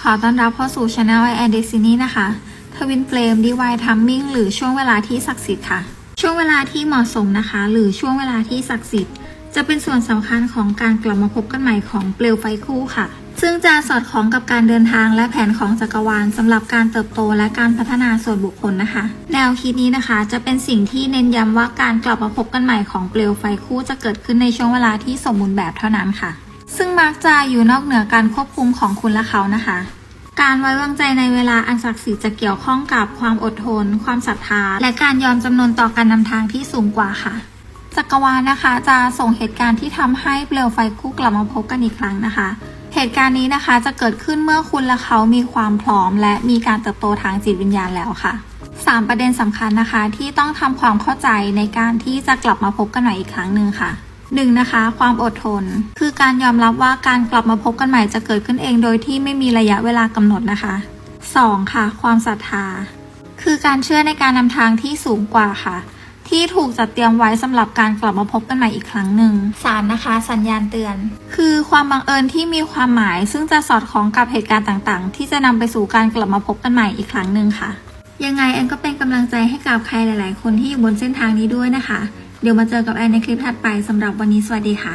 ขอต้อนรับเข้าสู่ช anel i and Destiny นะคะทวินเฟลม Divine Timing หรือช่วงเวลาที่ศักดิ์สิทธิ์ค่ะ ช่วงเวลาที่เหมาะสมนะคะ หรือช่วงเวลาที่ศักดิ์สิทธิ์ จะเป็นส่วนสำคัญของการกลับมาพบกันใหม่ของเปลวไฟคู่ค่ะ ซึ่งจะสอดคล้องกับการเดินทางและแผนของจักรวาลสำหรับการเติบโตและการพัฒนาส่วนบุคคลนะคะ แนวคิดนี้นะคะ จะเป็นสิ่งที่เน้นย้ำว่าการกลับมาพบกันใหม่ของเปลวไฟคู่จะเกิดขึ้นในช่วงเวลาที่สมบูรณ์แบบเท่านั้นค่ะ ซึ่งมักจะอยู่นอกเหนือการควบคุมของคุณและเขานะคะ การไว้วางใจในเวลาอันศักดิ์สิทธิ์จะเกี่ยวข้องกับความอดทน ความศรัทธา และการยอมจำนนต่อการนำทางที่สูงกว่าค่ะ จักรวาลนะคะ จะส่งเหตุการณ์ที่ทำให้เปลวไฟคู่กลับมาพบกันอีกครั้งนะคะ เหตุการณ์นี้นะคะจะเกิดขึ้นเมื่อคุณและเขามีความพร้อม และมีการเติบโตทางจิตวิญญาณแล้วค่ะ3ประเด็นสำคัญนะคะที่ต้องทำความเข้าใจในการที่จะกลับมาพบกันใหม่อีกครั้งหนึ่งค่ะ หนึ่งนะคะ ความอดทน คือการยอมรับว่าการกลับมาพบกันใหม่จะเกิดขึ้นเองโดยที่ไม่มีระยะเวลากำหนดนะคะ 2. ค่ะ ความศรัทธา คือการเชื่อในการนำทางที่สูงกว่าค่ะ ที่ถูกจัดเตรียมไว้สำหรับการกลับมาพบกันใหม่อีกครั้งหนึ่ง 3. นะคะ สัญญาณเตือน คือความบังเอิญที่มีความหมาย ซึ่งจะสอดคล้องกับเหตุการณ์ต่างๆ ที่จะนำไปสู่การกลับมาพบกันใหม่อีกครั้งหนึ่งค่ะ ยังไงแอนก็เป็นกำลังใจให้กับใครหลาย ๆ คนที่อยู่บนเส้นทางนี้ด้วยนะคะ เดี๋ยวมาเจอกับแอนในคลิปถัดไปสำหรับวันนี้สวัสดีค่ะ